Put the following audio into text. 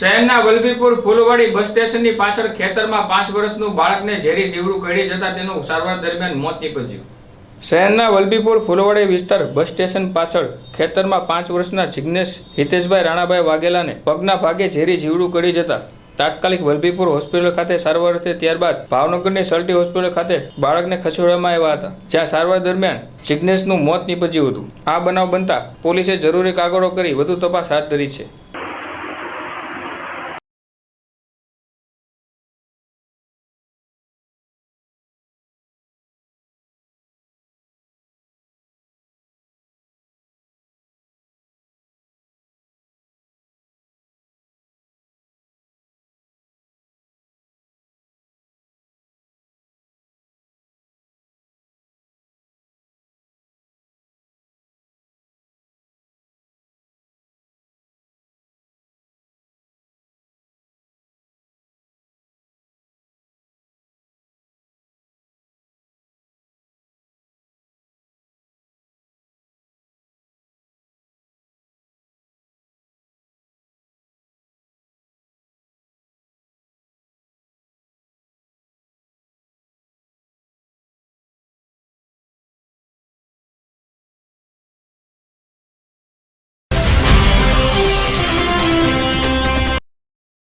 શહેરના વલભીપુર ફૂલવાડી બસ સ્ટેશનની પાછળ ખેતરમાં પાંચ વર્ષનું બાળકને ઝેરી જીવડું કરડી જતા તેનું સારવાર દરમિયાન મોત નીપજ્યું. શહેરના વલભીપુર ફૂલવાડી વિસ્તાર બસ સ્ટેશન પાછળ ખેતરમાં પાંચ વર્ષના જિગ્નેશ, હિતેશભાઈ રાણાભાઈ વાઘેલાને પગના ભાગે ઝેરી જીવડું કરી જતા તાત્કાલિક વલભીપુર હોસ્પિટલ ખાતે સારવાર અર્થે ત્યારબાદ ભાવનગરની સલ્ટી હોસ્પિટલ ખાતે બાળકને ખસેડવામાં આવ્યા હતા, જ્યાં સારવાર દરમિયાન જિગ્નેશનું મોત નીપજ્યું હતું. આ બનાવ બનતા પોલીસે જરૂરી કાગળો કરી વધુ તપાસ હાથ ધરી છે.